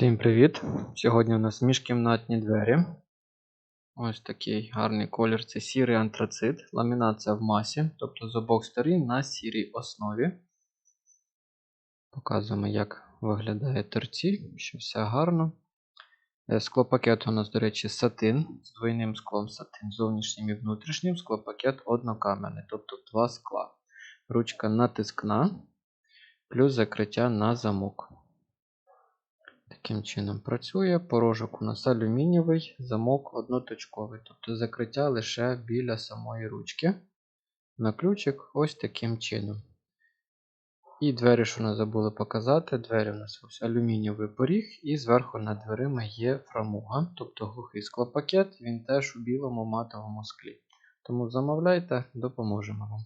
Всім привіт! Сьогодні у нас міжкімнатні двері. Ось такий гарний колір це сірий антрацит. Ламінація в масі, тобто з обох сторін на сірій основі. Показуємо, як виглядає торці, що все гарно. Е, Склопакет у нас, до речі, сатин з двойним склом сатин, зовнішнім і внутрішнім. Склопакет однокамерний, тобто два скла. Ручка натискна, плюс закриття на замок. Таким чином працює. Порожок у нас алюмінієвий, замок одноточковий, тобто закриття лише біля самої ручки. На ключик ось таким чином. І двері, що ми забули показати, двері у нас ось алюмінієвий поріг, і зверху над дверима є фрамуга, тобто глухий склопакет, він теж у білому матовому склі. Тому замовляйте, допоможемо вам.